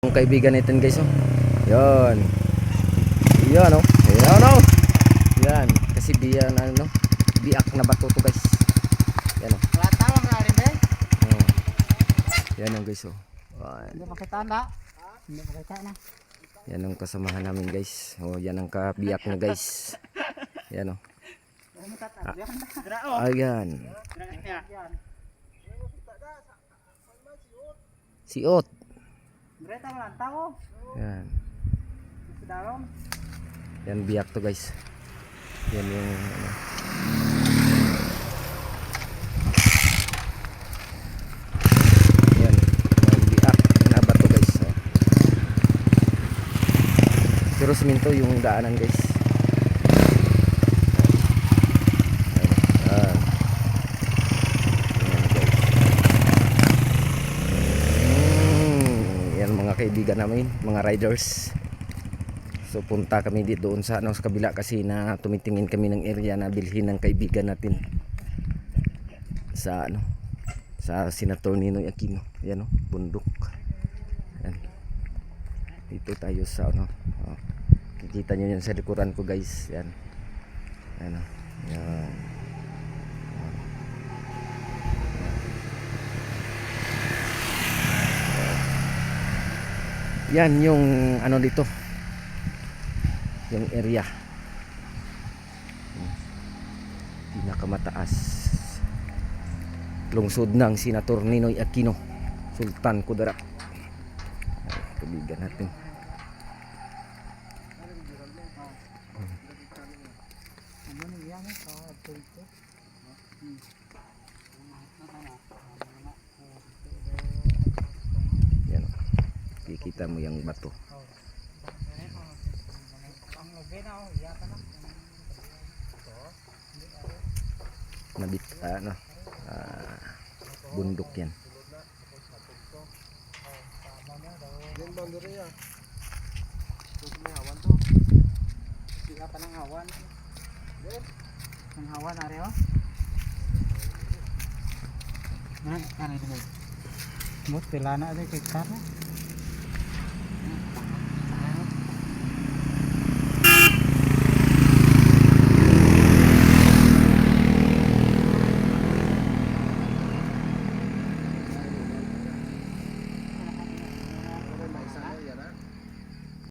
Yung kaibigan natin guys oh. Yan. Yan oh. Yan oh. Yan. Kasi biyan ano no. Biak na bato to guys. Yan oh. Wala tawang ka rin eh. Oh. Yan oh guys oh. Hindi makita na. Hindi makita na. Yan ang kasamahan namin guys. Oh, yan ang kabiyak na guys. Yan oh. Grao. Ayan. Siot. Greta mo lang tao. Yan. Darong. Yan biyak to guys. Yan yung ano. Yan. Yung biyak na bato guys. Pero siminto yung daanan guys. Yan. Yan guys. Mm, yan mga kaibigan namin, mga riders. So punta kami dito doon sa ano sa kabila kasi na tumitingin kami ng area na bilhin ng kaibigan natin sa ano sa Senator Ninoy Aquino. Yan oh, bundok. Yan. Dito tayo sa ano. Oh. Kikita niyo yan sa likuran ko guys. Yan. Yan oh. Yan. Yan yung ano dito. Yung area. Hmm. pinakamataas. Lungsod ng Senator Ninoy Aquino Sultan Kudarat Ay, kaibigan natin. Ano ni yan eh. Sa tulpo. yan oh. Kikita mo yung bato nabit ano ah, bundok yan to. Iya pa ng hawan. Ang hawan ari oh. Nah, ano ito? Mut pila na ito kay kana.